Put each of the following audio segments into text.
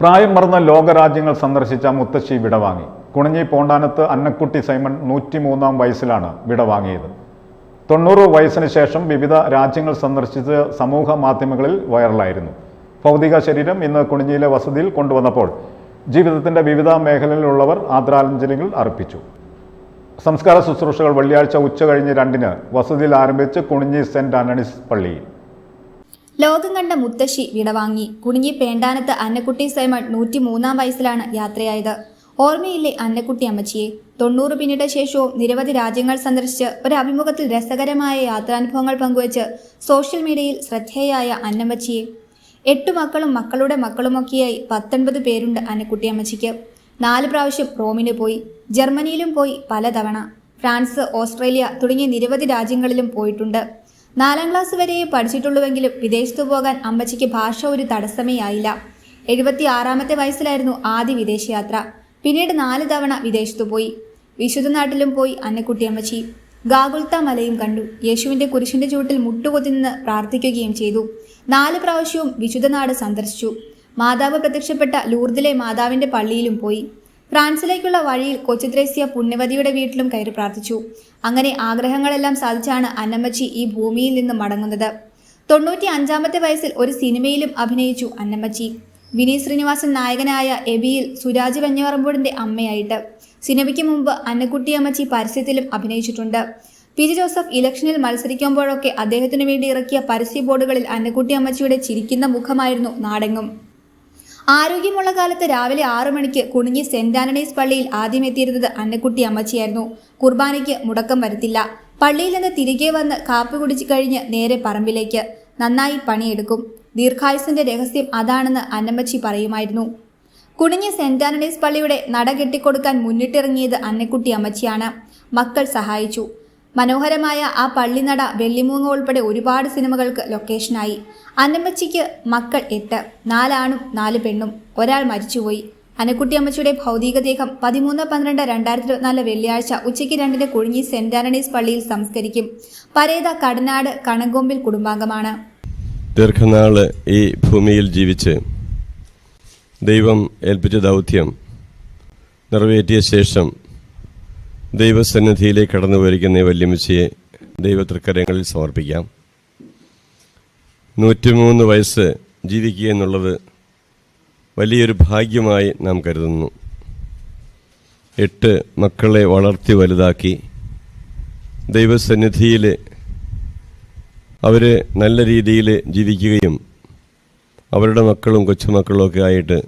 പ്രായം മറന്ന ലോകരാജ്യങ്ങൾ സന്ദർശിച്ച മുത്തശ്ശി വിടവാങ്ങി. കുണഞ്ഞി പോണ്ടാനത്ത് അന്നക്കുട്ടി സൈമൺ നൂറ്റിമൂന്നാം വയസ്സിലാണ് വിടവാങ്ങിയത്. തൊണ്ണൂറ് വയസ്സിന് ശേഷം വിവിധ രാജ്യങ്ങൾ സന്ദർശിച്ച് സമൂഹ മാധ്യമങ്ങളിൽ വൈറലായിരുന്നു. ഭൗതിക ശരീരം ഇന്ന് കുണിഞ്ഞിയിലെ വസതിയിൽ കൊണ്ടുവന്നപ്പോൾ ജീവിതത്തിന്റെ വിവിധ മേഖലയിലുള്ളവർ ആദരാഞ്ജലികൾ അർപ്പിച്ചു. സംസ്കാര ശുശ്രൂഷകൾ വെള്ളിയാഴ്ച ഉച്ച കഴിഞ്ഞ് രണ്ടിന് വസതിയിൽ ആരംഭിച്ച് കുണിഞ്ഞി സെന്റ് ആന്റണീസ് പള്ളിയിൽ. ലോകം കണ്ട മുത്തശ്ശി വിടവാങ്ങി. കുടുങ്ങി പേണ്ടാനത്ത് അന്നക്കുട്ടി സൈമൺ നൂറ്റി മൂന്നാം വയസ്സിലാണ് യാത്രയായത്. ഓർമ്മയില്ലേ അന്നക്കുട്ടി അമ്മച്ചിയെ? തൊണ്ണൂറ് പിന്നിട്ട ശേഷവും നിരവധി രാജ്യങ്ങൾ സന്ദർശിച്ച് ഒരു അഭിമുഖത്തിൽ രസകരമായ യാത്രാനുഭവങ്ങൾ പങ്കുവച്ച് സോഷ്യൽ മീഡിയയിൽ ശ്രദ്ധേയായ അന്നമ്മച്ചിയെ. എട്ടു മക്കളും മക്കളുടെ മക്കളുമൊക്കെയായി പത്തൊൻപത് പേരുണ്ട് അന്നക്കുട്ടി അമ്മച്ചിക്ക്. നാല് പ്രാവശ്യം റോമിന് പോയി. ജർമ്മനിയിലും പോയി പലതവണ. ഫ്രാൻസ് ഓസ്ട്രേലിയ തുടങ്ങിയ നിരവധി രാജ്യങ്ങളിലും പോയിട്ടുണ്ട്. നാലാം ക്ലാസ് വരെ പഠിച്ചിട്ടുള്ളൂവെങ്കിലും വിദേശത്തു പോകാൻ അമ്മച്ചിക്ക് ഭാഷ ഒരു തടസ്സമേ ആയില്ല എഴുപത്തി ആറാമത്തെ വയസ്സിലായിരുന്നു ആദ്യ വിദേശയാത്ര. പിന്നീട് നാല് തവണ വിദേശത്തു പോയി. വിശുദ്ധ നാട്ടിലും പോയി അന്നക്കുട്ടി അമ്മച്ചി. ഗാഗുൽത്ത മലയും കണ്ടു. യേശുവിന്റെ കുരിശിന്റെ ചൂട്ടിൽ മുട്ടുകൊത്തി നിന്ന് പ്രാർത്ഥിക്കുകയും ചെയ്തു. നാല് പ്രാവശ്യവും വിശുദ്ധനാട് സന്ദർശിച്ചു. മാതാവ് പ്രത്യക്ഷപ്പെട്ട ലൂർദിലെ മാതാവിന്റെ പള്ളിയിലും പോയി. ഫ്രാൻസിലേക്കുള്ള വഴിയിൽ കൊച്ചുത്രേസ്യ പുണ്യവതിയുടെ വീട്ടിലും കയറി പ്രാർത്ഥിച്ചു. അങ്ങനെ ആഗ്രഹങ്ങളെല്ലാം സാധിച്ചാണ് അന്നമ്മച്ചി ഈ ഭൂമിയിൽ നിന്ന് മടങ്ങുന്നത്. തൊണ്ണൂറ്റി അഞ്ചാമത്തെ വയസ്സിൽ ഒരു സിനിമയിലും അഭിനയിച്ചു അന്നമ്മച്ചി. വിനീത് ശ്രീനിവാസൻ നായകനായ എബിയിൽ സുരാജ് വെഞ്ഞവറമ്പൂടിന്റെ അമ്മയായിട്ട്. സിനിമയ്ക്ക് മുമ്പ് അന്നക്കുട്ടി അമ്മച്ചി പരസ്യത്തിലും അഭിനയിച്ചിട്ടുണ്ട്. പി. ജെ. ജോസഫ് ഇലക്ഷനിൽ മത്സരിക്കുമ്പോഴൊക്കെ അദ്ദേഹത്തിനു വേണ്ടി ഇറക്കിയ പരസ്യ ബോർഡുകളിൽ അന്നക്കുട്ടി അമ്മച്ചിയുടെ ചിരിക്കുന്ന മുഖമായിരുന്നു നാടെങ്ങും. ആരോഗ്യമുള്ള കാലത്ത് രാവിലെ ആറു മണിക്ക് കുണിഞ്ഞി സെന്റ് ആന്റണീസ് പള്ളിയിൽ ആദ്യം എത്തിയിരുന്നത് അന്നക്കുട്ടി അമ്മച്ചിയായിരുന്നു. കുർബാനയ്ക്ക് മുടക്കം വരുത്തില്ല. പള്ളിയിൽ നിന്ന് തിരികെ വന്ന് കാപ്പി കുടിച്ചു കഴിഞ്ഞ് നേരെ പറമ്പിലേക്ക്. നന്നായി പണിയെടുക്കും. ദീർഘായുസിന്റെ രഹസ്യം അതാണെന്ന് അന്നമ്മച്ചി പറയുമായിരുന്നു. കുണിഞ്ഞി സെന്റ് ആന്റണീസ് പള്ളിയുടെ നട കെട്ടിക്കൊടുക്കാൻ മുന്നിട്ടിറങ്ങിയത് അന്നക്കുട്ടി അമ്മച്ചിയാണ്. മക്കൾ സഹായിച്ചു. മനോഹരമായ ആ പള്ളിനട വെള്ളിമൂങ്ങ ഉൾപ്പെടെ ഒരുപാട് സിനിമകൾക്ക് ലൊക്കേഷനായി. അന്നമ്മച്ചിക്ക് മക്കൾ എട്ട് നാലാണും നാല് പെണ്ണും. ഒരാൾ മരിച്ചുപോയി. അനക്കുട്ടി അമ്മച്ചിയുടെ ഭൗതികദേഹം പതിമൂന്ന് പന്ത്രണ്ട് രണ്ടായിരത്തി ഇരുപത്തിനാല് വെള്ളിയാഴ്ച ഉച്ചയ്ക്ക് രണ്ടിന് കുഴിഞ്ഞി സെന്റ് ആന്റണീസ് പള്ളിയിൽ സംസ്കരിക്കും. പരേത കടനാട് കണങ്കൊമ്പിൽ കുടുംബാംഗമാണ്. ദീർഘനാൾ ഈ ഭൂമിയിൽ ജീവിച്ച് ദൈവം ഏൽപ്പിച്ച ദൗത്യം നിറവേറ്റിയ ശേഷം ദൈവസന്നിധിയിലേക്ക് കടന്നു പോയിരിക്കുന്ന ഈ വല്യമ്മച്ചിയെ ദൈവതൃക്കരങ്ങളിൽ സമർപ്പിക്കാം. നൂറ്റിമൂന്ന് വയസ്സ് ജീവിക്കുക എന്നുള്ളത് വലിയൊരു ഭാഗ്യമായി നാം കരുതുന്നു. എട്ട് മക്കളെ വളർത്തി വലുതാക്കി ദൈവസന്നിധിയിൽ അവർ നല്ല രീതിയിൽ ജീവിക്കുകയും അവരുടെ മക്കളും കൊച്ചുമക്കളും ഒക്കെ ആയിട്ട്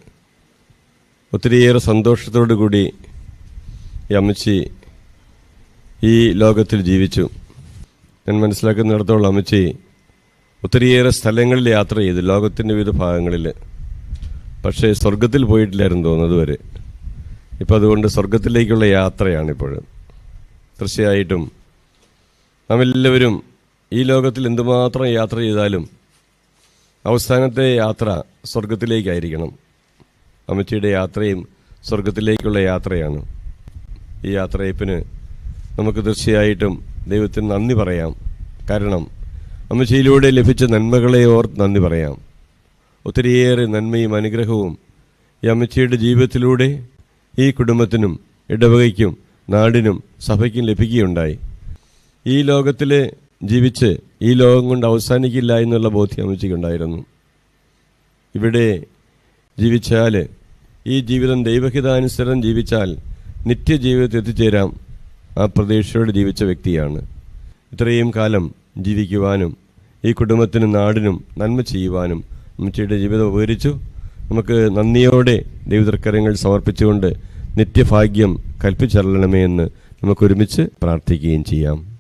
ഒത്തിരിയേറെ സന്തോഷത്തോടു കൂടി ഈ അമ്മച്ചി ഈ ലോകത്തിൽ ജീവിച്ചു. ഞാൻ മനസ്സിലാക്കുന്നിടത്തോളം അമ്മച്ചി ഒത്തിരിയേറെ സ്ഥലങ്ങളിൽ യാത്ര ചെയ്തു ലോകത്തിന്റെ വിവിധ ഭാഗങ്ങളിൽ പക്ഷേ സ്വർഗത്തിൽ പോയിട്ടില്ലായിരുന്നു തോന്നുന്നത് വരെ. ഇപ്പം അതുകൊണ്ട് സ്വർഗത്തിലേക്കുള്ള യാത്രയാണിപ്പോൾ തീർച്ചയായിട്ടും നാം ഈ ലോകത്തിൽ എന്തുമാത്രം യാത്ര ചെയ്താലും അവസാനത്തെ യാത്ര സ്വർഗത്തിലേക്കായിരിക്കണം അമ്മച്ചിയുടെ യാത്രയും സ്വർഗത്തിലേക്കുള്ള യാത്രയാണ്. ഈ യാത്രയപ്പിന് നമുക്ക് തീർച്ചയായിട്ടും ദൈവത്തിന് നന്ദി പറയാം. കാരണം അമ്മച്ചിയിലൂടെ ലഭിച്ച നന്മകളെ ഓർത്ത് നന്ദി പറയാം. ഒത്തിരിയേറെ നന്മയും അനുഗ്രഹവും ഈ അമ്മച്ചിയുടെ ജീവിതത്തിലൂടെ ഈ കുടുംബത്തിനും ഇടവകയ്ക്കും നാടിനും സഭയ്ക്കും ലഭിക്കുകയുണ്ടായി. ഈ ലോകത്തിൽ ജീവിച്ച് ഈ ലോകം കൊണ്ട് അവസാനിക്കില്ല എന്നുള്ള ബോധ്യം അമ്മച്ചിക്കുണ്ടായിരുന്നു ഇവിടെ ജീവിച്ചാൽ ഈ ജീവിതം ദൈവഹിതാനുസരണം ജീവിച്ചാൽ നിത്യജീവിതത്തിൽ എത്തിച്ചേരാം. ആ പ്രതീക്ഷയോടെ ജീവിച്ച വ്യക്തിയാണ്. ഇത്രയും കാലം ജീവിക്കുവാനും ഈ കുടുംബത്തിനും നാടിനും നന്മ ചെയ്യുവാനും അമ്മച്ചിയുടെ ജീവിതം ഉപകരിച്ചു. നമുക്ക് നന്ദിയോടെ ദൈവതർക്കരങ്ങൾ സമർപ്പിച്ചുകൊണ്ട് നിത്യഭാഗ്യം കൽപ്പിച്ചറിയണമേ എന്ന് നമുക്കൊരുമിച്ച് പ്രാർത്ഥിക്കുകയും ചെയ്യാം.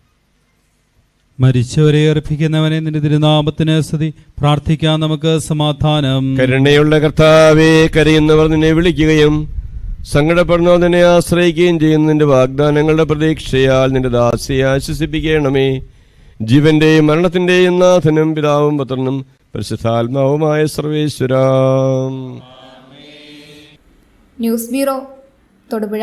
മരിച്ചവരെ അർപ്പിക്കുന്നവനെ നിന്റെ തിരുനാമത്തിന് സ്തുതി. പ്രാർത്ഥിക്കാൻ നമുക്ക് സമാധാനം. കരുണയുള്ള കർത്താവേ കരയുന്നവർ നിന്നെ വിളിക്കുകയും സങ്കടപ്പെടുന്നവർ നിന്നെ ആശ്രയിക്കുകയും ചെയ്യുന്ന നിന്റെ വാഗ്ദാനങ്ങളുടെ പ്രതീക്ഷയാൽ നിന്റെ ദാസിയെ ആശ്വസിപ്പിക്കണമേ. ജീവന്റെയും മരണത്തിന്റെയും നാഥനും പിതാവും പുത്രനും പരിശുദ്ധാത്മാവുമായ സർവേശ്വരാം. News bureau Thodupuzha.